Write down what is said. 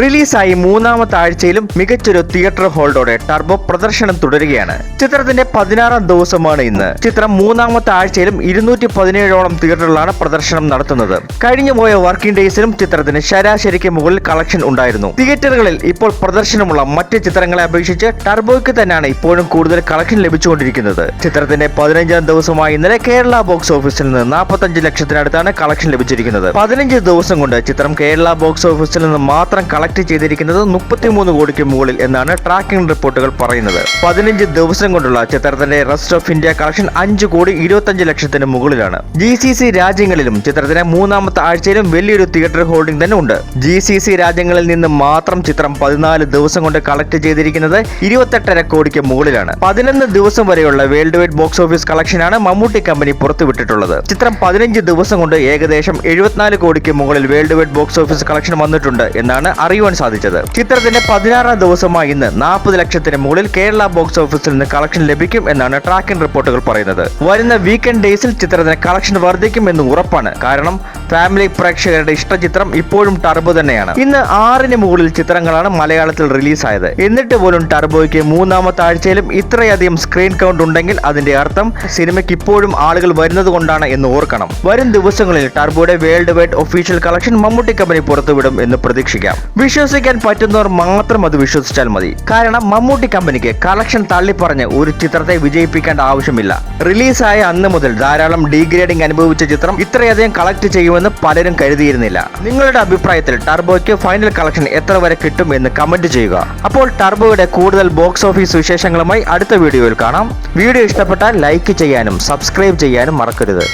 റിലീസായി മൂന്നാമത്തെ ആഴ്ചയിലും മികച്ചൊരു തിയേറ്റർ ഹോൾഡോടെ ടർബോ പ്രദർശനം തുടരുകയാണ്. ചിത്രത്തിന്റെ പതിനാറാം ദിവസമാണ് ഇന്ന്. ചിത്രം മൂന്നാമത്തെ ആഴ്ചയിലും ഇരുന്നൂറ്റി പതിനേഴോളം തിയേറ്ററുകളാണ് പ്രദർശനം നടത്തുന്നത്. കഴിഞ്ഞു പോയ വർക്കിംഗ് ഡേയ്സിലും ചിത്രത്തിന് ശരാശരിക്ക് മുകളിൽ കളക്ഷൻ ഉണ്ടായിരുന്നു. തിയേറ്ററുകളിൽ ഇപ്പോൾ പ്രദർശനമുള്ള മറ്റ് ചിത്രങ്ങളെ അപേക്ഷിച്ച് ടർബോയ്ക്ക് തന്നെയാണ് ഇപ്പോഴും കൂടുതൽ കളക്ഷൻ ലഭിച്ചുകൊണ്ടിരിക്കുന്നത്. ചിത്രത്തിന്റെ പതിനഞ്ചാം ദിവസമായ ഇന്നലെ കേരള ബോക്സ് ഓഫീസിൽ നിന്ന് നാൽപ്പത്തഞ്ച് ലക്ഷത്തിനടുത്താണ് കളക്ഷൻ ലഭിച്ചിരിക്കുന്നത്. പതിനഞ്ച് ദിവസം കൊണ്ട് ചിത്രം കേരള ബോക്സ് ഓഫീസിൽ നിന്ന് മാത്രം കളക്ട് ചെയ്തിരിക്കുന്നത് മുപ്പത്തിമൂന്ന് കോടിക്ക് മുകളിൽ എന്നാണ് ട്രാക്കിംഗ് റിപ്പോർട്ടുകൾ പറയുന്നത്. പതിനഞ്ച് ദിവസം കൊണ്ടുള്ള ചിത്രത്തിന്റെ റെസ്റ്റ് ഓഫ് ഇന്ത്യ കളക്ഷൻ അഞ്ച് കോടി ഇരുപത്തഞ്ച് ലക്ഷത്തിന് മുകളിലാണ്. ജി സി സി രാജ്യങ്ങളിലും ചിത്രത്തിന് മൂന്നാമത്തെ ആഴ്ചയിലും വലിയൊരു തിയേറ്റർ ഹോൾഡിംഗ് തന്നെ ഉണ്ട്. ജി സി സി രാജ്യങ്ങളിൽ നിന്ന് മാത്രം ചിത്രം പതിനാല് ദിവസം കൊണ്ട് കളക്ട് ചെയ്തിരിക്കുന്നത് ഇരുപത്തെട്ടര കോടിക്ക് മുകളിലാണ്. പതിനൊന്ന് ദിവസം വരെയുള്ള വേൾഡ് വൈഡ് ബോക്സ് ഓഫീസ് കളക്ഷനാണ് മമ്മൂട്ടി കമ്പനി പുറത്തുവിട്ടിട്ടുള്ളത്. ചിത്രം പതിനഞ്ച് ദിവസം കൊണ്ട് ഏകദേശം എഴുപത്തിനാല് കോടിക്ക് മുകളിൽ world wide box office collection വന്നിട്ടുണ്ട് എന്നാണ് അറിയുവാൻ സാധിച്ചത്. ചിത്രത്തിന്റെ പതിനാറാം ദിവസമായി ഇന്ന് നാൽപ്പത് ലക്ഷത്തിന് മുകളിൽ കേരള ബോക്സ് ഓഫീസിൽ നിന്ന് കളക്ഷൻ ലഭിക്കും എന്നാണ് ട്രാക്കിംഗ് റിപ്പോർട്ടുകൾ പറയുന്നത്. വരുന്ന വീക്കെൻഡ് ഡേയ്സിൽ ചിത്രത്തിന് കളക്ഷൻ വർദ്ധിക്കും എന്ന് ഉറപ്പാണ്. കാരണം ഫാമിലി പ്രേക്ഷകരുടെ ഇഷ്ടചിത്രം ഇപ്പോഴും ടർബോ തന്നെയാണ്. ഇന്ന് ആറിന് മുകളിൽ ചിത്രങ്ങളാണ് മലയാളത്തിൽ റിലീസായത്. എന്നിട്ട് പോലും ടർബോയ്ക്ക് മൂന്നാമത്തെ ആഴ്ചയിലും ഇത്രയധികം സ്ക്രീൻ കൗണ്ട് ഉണ്ടെങ്കിൽ അതിന്റെ അർത്ഥം സിനിമയ്ക്ക് ഇപ്പോഴും ആളുകൾ വരുന്നത് കൊണ്ടാണ് എന്ന് ഓർക്കണം. വരും ദിവസങ്ങളിൽ ടർബോയുടെ world wide official collection Mammootty Kampany പുറത്തുവിടും എന്ന് പ്രതീക്ഷിക്കാം. വിശ്വസിക്കാൻ പറ്റുന്നവർ മാത്രം അത് വിശ്വസിച്ചാൽ മതി. കാരണം മമ്മൂട്ടി കമ്പനിക്ക് കളക്ഷൻ തള്ളിപ്പറഞ്ഞ് ഒരു ചിത്രത്തെ വിജയിപ്പിക്കേണ്ട ആവശ്യമില്ല. റിലീസായ അന്ന് മുതൽ ധാരാളം ഡീഗ്രേഡിംഗ് അനുഭവിച്ച ചിത്രം ഇത്രയധികം കളക്ട് ചെയ്യുമെന്ന് പലരും കരുതിയിരുന്നില്ല. നിങ്ങളുടെ അഭിപ്രായത്തിൽ ടർബോയ്ക്ക് ഫൈനൽ കളക്ഷൻ എത്ര വരെ കിട്ടും എന്ന് കമന്റ് ചെയ്യുക. അപ്പോൾ ടർബോയുടെ കൂടുതൽ ബോക്സ് ഓഫീസ് വിശേഷങ്ങളുമായി അടുത്ത വീഡിയോയിൽ കാണാം. വീഡിയോ ഇഷ്ടപ്പെട്ടാൽ ലൈക്ക് ചെയ്യാനും സബ്സ്ക്രൈബ് ചെയ്യാനും മറക്കരുത്.